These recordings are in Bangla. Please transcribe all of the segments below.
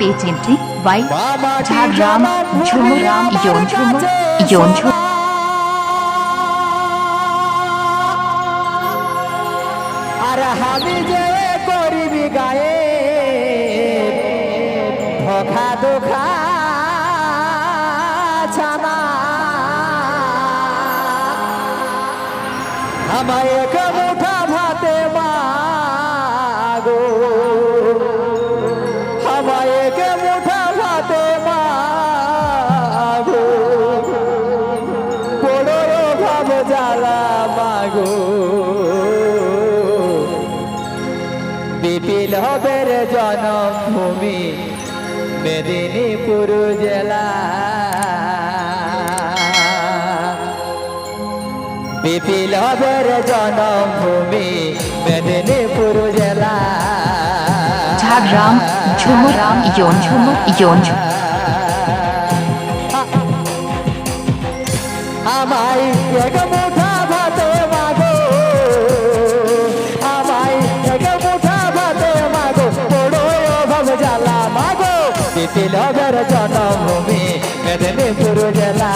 Presented by Jagram Jhumram Yonjhum Yonjhum আর আমি যে করিবি গায়ে ধোখা ধোখা ছানা আমায় এক মুঠা ভাতে এক মুঠা ভাতে মাগো বড় ভাব জ্বালা মাগো বিপিলবের জন্মভূমি মেদিনীপুর জেলা বিপিলবের জন্মভূমি, মেদিনীপুর জেলা। Jagram Jhumram Yonjhum Yonjhum আমায় এক মুঠা ভাতে মাগো, আমায় এক মাগো, বড় অভাব জ্বালা মাগো। বিপিলবের জন্মভূমি, মেদিনীপুর জেলা।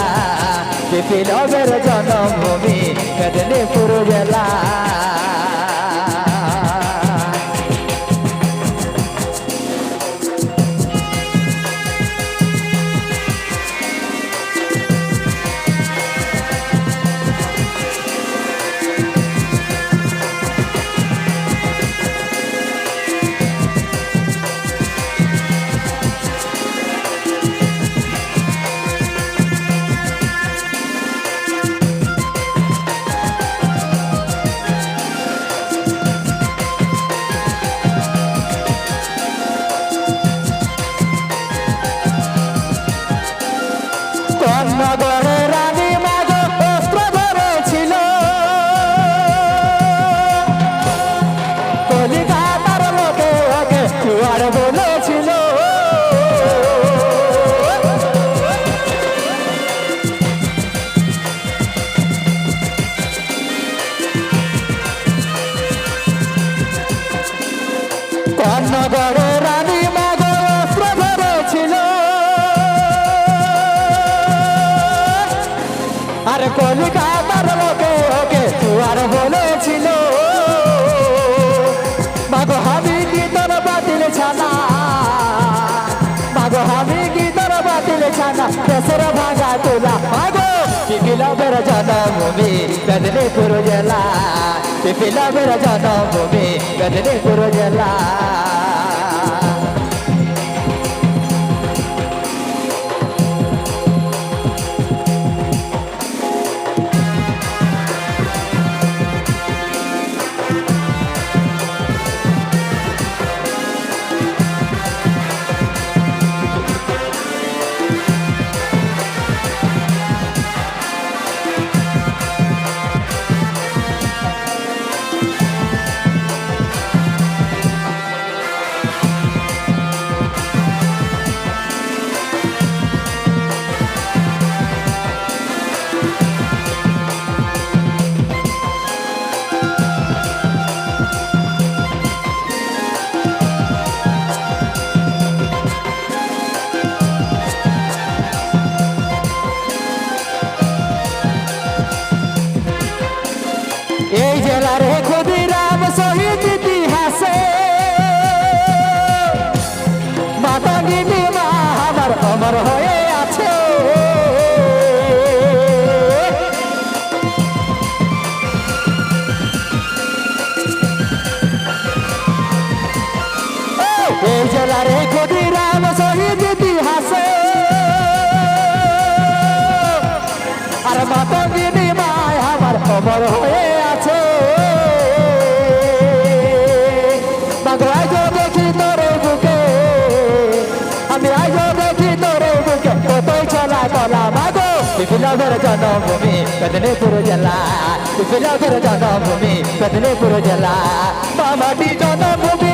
বিপিলবের জন্মভূমি, মেদিনীপুর কন্নগরে রানী মাগো অস্ত্র ধরেছিল। কলিকাতার লোকে ওকে চুয়ার বলেছিল। কন্নগরে কলিকাতার লোকে, ওকে তুয়ার বলেছিল মাগো আমি কি তোর বাতিল ছানা? মাগো আমি কি তোর বাতিল ছানা? দেশের ভাঙা তোলা। মাগো পিপিলবের জন্মভূমি মেদিনীপুর জেলা। পিপিলবের জন্মভূমি মেদিনীপুর জেলা। শহীদ ইতিহাসে আর মাতাঙ্গিনী মায় আমার অমর হয়ে আছে। আজও দেখি তোরে বুকে, আমি আজও দেখি তোরে বুকে, কতই চলা কলা মাগো। বিপ্লবের জন্মভূমি মেদিনীপুর জেলা, বিপ্লবের জন্মভূমি মেদিনীপুর জেলা। মামাটি জন্মভূমি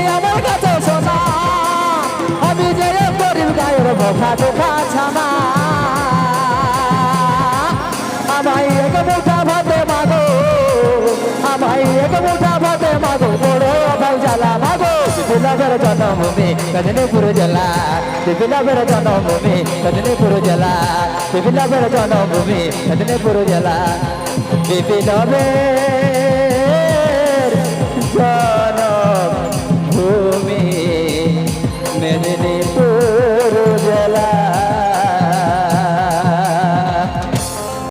বোখা দোখা ছানা আমায় এক মুঠা ভাতে মাগো, আমায় এক মুঠা ভাতে মাগো, বড় ভাই জ্বালা মাগো। বিপ্লবের জন্মভূমি মেদিনীপুর জেলা। বিপ্লবের জন্মভূমি মেদিনীপুর জেলা। বিপ্লবের জন্মভূমি মেদিনীপুর জেলা। বিপ্লবের